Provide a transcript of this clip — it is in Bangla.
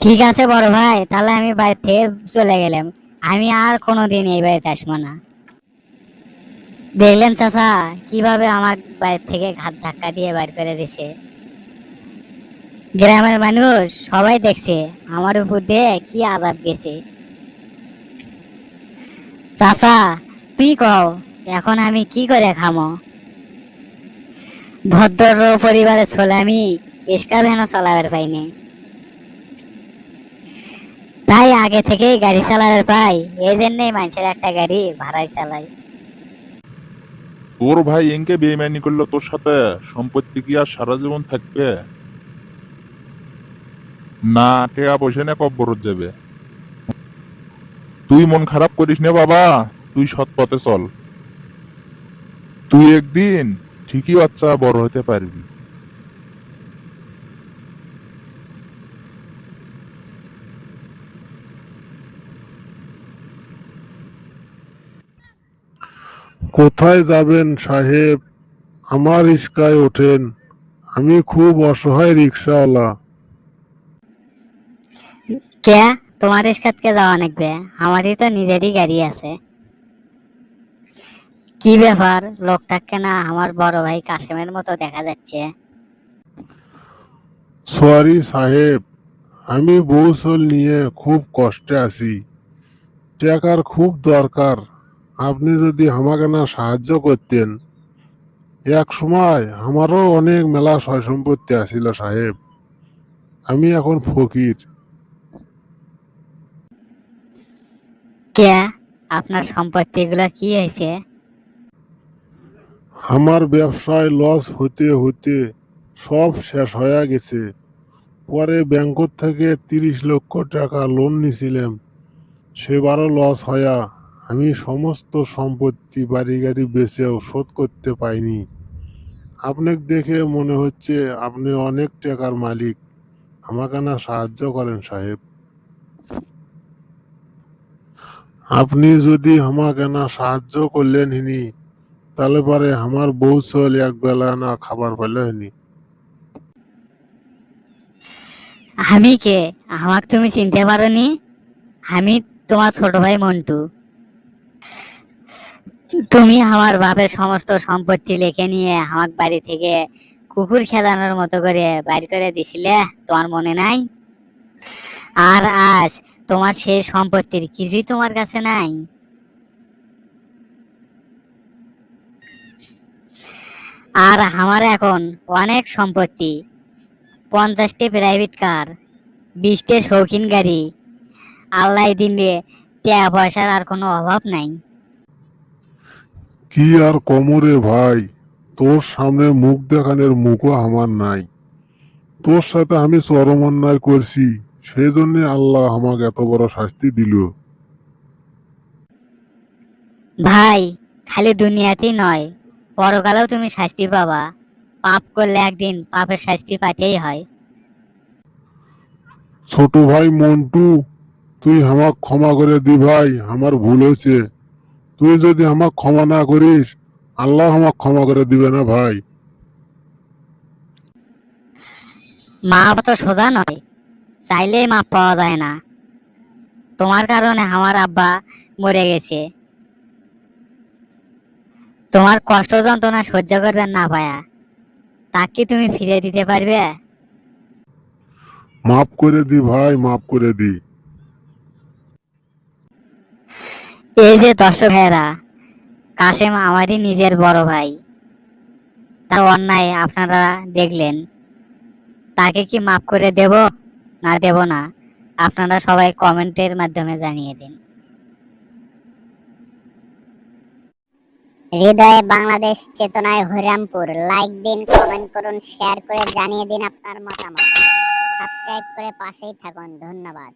ঠিক আছে বড় ভাই, তাহলে আমি বাড়িতে চলে গেলাম। আমি আর কোনোদিন এই বাড়িতে আসব না। দেখলেন চাচা, কীভাবে আমার বাড়ি থেকে ঘাত ধাক্কা দিয়ে বাইর করে দিছে। গ্রামের মানুষ সবাই দেখছে, আমার উপর দিয়ে কি আজাব গেছে। চাচা, তুই কও, এখন আমি কি করে খামো? ভদ্র পরিবারের ছেলে আমি রিক্সা ভ্যানও চলাবার পাইনি। তাই আগে থেকেই গাড়ি চালাবার পাই এই জন্যই মানুষের একটা গাড়ি ভাড়ায় চালাই তোর ভাই এনকে বেইমানি করল তোর সাথে। সম্পত্তি কি আর সারা জীবন থাকবে? না টাকা পয়সা নিয়ে কব্বরত যাবে। তুই মন খারাপ করিস না বাবা, তুই সৎ পথে চল। তুই একদিন ঠিকই বাচ্চা বড় হতে পারবি। কোথায় যাবেন সাহেব? আমার রিক্সায় ওঠেন। আমি খুব অসহায় রিক্সাওয়ালা। কে? তোমার রিক্সাতকে যাওয়া নাকবে আমারই তো নিজেরই গাড়ি আছে। কি ব্যাপার? লোকটাকে না আমার বড় ভাই কাসেমের মতো দেখা যাচ্ছে। সরি সাহেব আমি বৌসল নিয়ে খুব কষ্টে আছি। টাকার খুব দরকার। আপনি যদি আমাকে না সাহায্য করতেন। এক সময় আমারও অনেক মেলা সয় সম্পত্তি আছিল সাহেব। আমি এখন ফকির। কে? আপনার সম্পত্তিগুলো কি হয়েছে? আমার ব্যবসায় লস হতে হতে সব শেষ হয়ে গেছে। পরে ব্যাংকত থেকে তিরিশ লক্ষ টাকা লোন নিছিলাম। সেবারও লস হয়া। আমি সমস্ত সম্পত্তি বাড়ি গাড়ি বেচেও শোধ করতে পাইনি আপনাকে দেখে মনে হচ্ছে আপনি অনেক টাকার মালিক। আমাকে না সাহায্য করেন সাহেব। আপনি যদি আমাকে না সাহায্য করলেন হিনি, তাহলে পরে আমার বউ চল এক বেলা না খাবার পেলে হয়নি আমি কে? আমাকে তুমি চিনতে পারোনি? আমি তোমার ছোট ভাই মন্টু। তুমি আমার বাপের সমস্ত সম্পত্তি লিখে নিয়ে আমার বাড়ি থেকে কুকুর খেলানোর মতো করে বাইর করে দিছিলে, তোমার মনে নাই? আর আজ তোমার সেই সম্পত্তির কিছুই তোমার কাছে নাই। আর আমার এখন অনেক সম্পত্তি, পঞ্চাশটি প্রাইভেট কার বিশটি শৌখিন গাড়ি আল্লাহ দিলে টাকা পয়সার আর কোনো অভাব নাই। কি আর কমরে ভাই? তোর সামনে মুখ দেখানোর মুখও আমার নাই। তোর সাথে আমি চরম অন্যায় করছি সেই জন্য আল্লাহ আমাকে এত বড় শাস্তি দিল। ভাই খালি দুনিয়াতেই নয় পরকালেও তুমি শাস্তি পাবা। পাপ করলে একদিন পাপের শাস্তি পাতেই হয়। ছোট ভাই মন্টু তুই আমাক ক্ষমা করে দি ভাই আমার ভুল হয়েছে। তুই যদি আমাক ক্ষমা না করিস আল্লাহ আমাক ক্ষমা করে দিবে না ভাই। মাপ তো সোজা নয় চাইলেই মাপ পাওয়া যায় না। তোমার কারণে আমার আব্বা মরে গেছে। তোমার কষ্ট যন্ত্রণা সহ্য করবেন না পায়া তাকে তুমি ফিরে দিতে পারবে? মাফ করে দি ভাই মাফ করে দি। এই যে দর্শক ভাইয়েরা কাশেম আমারই নিজের বড় ভাই। তার অন্যায় আপনারা দেখলেন। তাকে কি মাফ করে দেব? না দেব না। আপনারা সবাই কমেন্টের মাধ্যমে জানিয়ে দিন। হৃদয়ে বাংলাদেশ চেতনায় হরিরামপুর। লাইক দিন কমেন্ট করুন শেয়ার করে জানিয়ে দিন আপনার মতামত। সাবস্ক্রাইব করে পাশেই থাকুন। ধন্যবাদ।